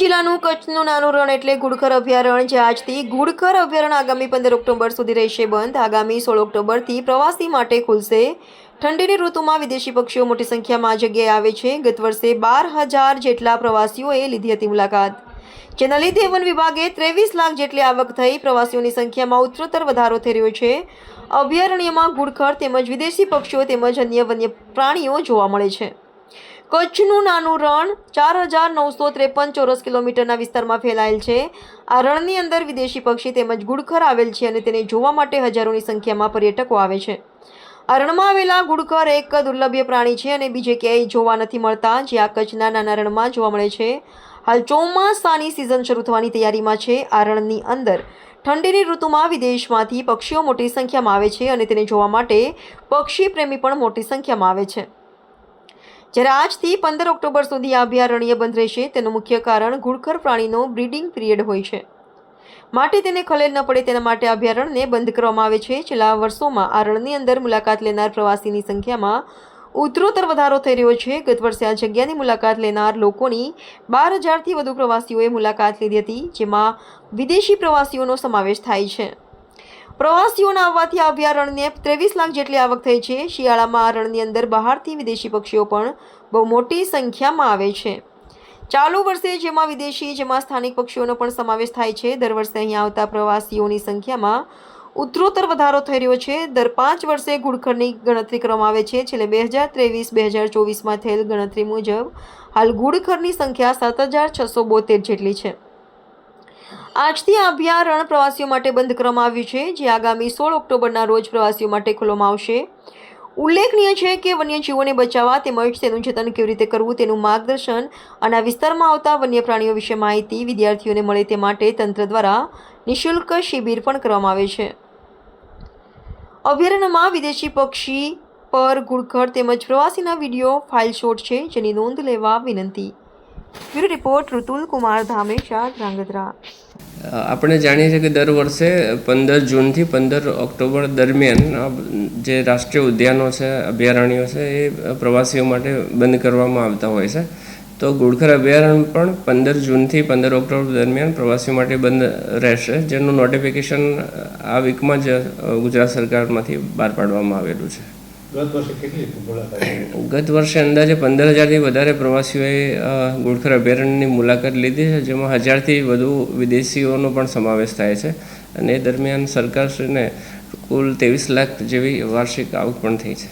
જિલ્લાનું કચ્છનું નાનું રણ એટલે ગુડખર અભયારણ્ય જે આજથી ગુડખર અભયારણ્ય આગામી પંદર ઓક્ટોબર સુધી રહેશે બંધ. આગામી સોળ ઓક્ટોબરથી પ્રવાસી માટે ખુલશે. ઠંડીની ઋતુમાં વિદેશી પક્ષીઓ મોટી સંખ્યામાં જગ્યાએ આવે છે. ગત વર્ષે બાર હજાર જેટલા પ્રવાસીઓએ લીધી હતી મુલાકાત. જેના લીધે વન વિભાગે ત્રેવીસ લાખ જેટલી આવક થઈ. પ્રવાસીઓની સંખ્યામાં ઉત્તરોત્તર વધારો થઈ રહ્યો છે. અભયારણ્યમાં ગુડખર તેમજ વિદેશી પક્ષીઓ તેમજ અન્ય વન્ય પ્રાણીઓ જોવા મળે છે. કચ્છનું નાનું રણ ચાર હજાર નવસો ત્રેપન ચોરસ કિલોમીટરના વિસ્તારમાં ફેલાયેલ છે. આ રણની અંદર વિદેશી પક્ષી તેમજ ગુડખર આવેલ છે અને તેને જોવા માટે હજારોની સંખ્યામાં પર્યટકો આવે છે. આ રણમાં આવેલા ગુડખર એક દુર્લભ્ય પ્રાણી છે અને બીજે ક્યાંય જોવા નથી મળતા, જે આ કચ્છના નાના રણમાં જોવા મળે છે. હાલ ચોમાસાની સિઝન શરૂ થવાની તૈયારીમાં છે. આ રણની અંદર ઠંડીની ઋતુમાં વિદેશમાંથી પક્ષીઓ મોટી સંખ્યામાં આવે છે અને તેને જોવા માટે પક્ષી પ્રેમી પણ મોટી સંખ્યામાં આવે છે. જ્યારે આજથી પંદર ઓક્ટોબર સુધી આ અભયારણ્ય બંધ રહેશે, તેનું મુખ્ય કારણ ઘુડખર પ્રાણીનો બ્રીડિંગ પિરિયડ હોય છે. માટે તેને ખલેલ ન પડે તેના માટે અભયારણ્યને બંધ કરવામાં આવે છે. છેલ્લા વર્ષોમાં આ રણની અંદર મુલાકાત લેનાર પ્રવાસીની સંખ્યામાં ઉત્તરોત્તર વધારો થઈ રહ્યો છે. ગત વર્ષે આ જગ્યાની મુલાકાત લેનાર લોકોની બાર હજારથી વધુ પ્રવાસીઓએ મુલાકાત લીધી હતી, જેમાં વિદેશી પ્રવાસીઓનો સમાવેશ થાય છે. પ્રવાસીઓના આવવાથી આ અભયારણ્યને ત્રેવીસ લાખ જેટલી આવક થઈ છે. શિયાળામાં આ રણની અંદર બહારથી વિદેશી પક્ષીઓ પણ બહુ મોટી સંખ્યામાં આવે છે. ચાલુ વર્ષે જેમાં વિદેશી, જેમાં સ્થાનિક પક્ષીઓનો પણ સમાવેશ થાય છે. દર વર્ષે અહીં આવતા પ્રવાસીઓની સંખ્યામાં ઉત્તરોત્તર વધારો થઈ રહ્યો છે. દર પાંચ વર્ષે ગુડખરની ગણતરી કરવામાં આવે છે. છેલ્લે બે હજાર ત્રેવીસ, બે હજાર ચોવીસમાં થયેલ ગણતરી મુજબ હાલ ગુડખરની સંખ્યા સાત હજાર છસો બોતેર જેટલી છે. આજથી આ અભયારણ્ય પ્રવાસીઓ માટે બંધ કરવામાં આવ્યું છે, જે આગામી સોળ ઓક્ટોબરના રોજ પ્રવાસીઓ માટે ખોલવામાં આવશે. ઉલ્લેખનીય છે કે વન્યજીવોને બચાવવા તેમજ તેનું જતન કેવી રીતે કરવું તેનું માર્ગદર્શન અને આ વિસ્તારમાં આવતા વન્ય પ્રાણીઓ વિશે માહિતી વિદ્યાર્થીઓને મળે તે માટે તંત્ર દ્વારા નિઃશુલ્ક શિબિર પણ કરવામાં આવે છે. અભયારણ્યમાં વિદેશી પક્ષી પર ગુડખર તેમજ પ્રવાસીના વીડિયો ફાઇલ શોટ છે, જેની નોંધ લેવા વિનંતી. Bureau report Rutul Kumar Dhamesha Dhrangadhra. આપણે જાણીએ છીએ કે દર વર્ષે પંદર જૂનથી પંદર ઓક્ટોબર દરમિયાન જે રાષ્ટ્રીય ઉદ્યાનો છે, અભયારણ્યો છે, એ પ્રવાસીઓ માટે બંધ કરવામાં આવતા હોય છે. તો ગુડખર અભયારણ્ય પણ પંદર જૂનથી પંદર ઓક્ટોબર દરમિયાન પ્રવાસીઓ માટે બંધ રહેશે, જેનું નોટિફિકેશન આ વીકમાં જ ગુજરાત સરકારમાંથી બહાર પાડવામાં આવેલું છે. ગત વર્ષે અંદાજે પંદર હજારથી વધારે પ્રવાસીઓએ ગોળખર અભયારણ્યની મુલાકાત લીધી છે, જેમાં હજારથી વધુ વિદેશીઓનો પણ સમાવેશ થાય છે અને એ દરમિયાન સરકારશ્રીને કુલ ત્રેવીસ લાખ જેવી વાર્ષિક આવક પણ થઈ છે.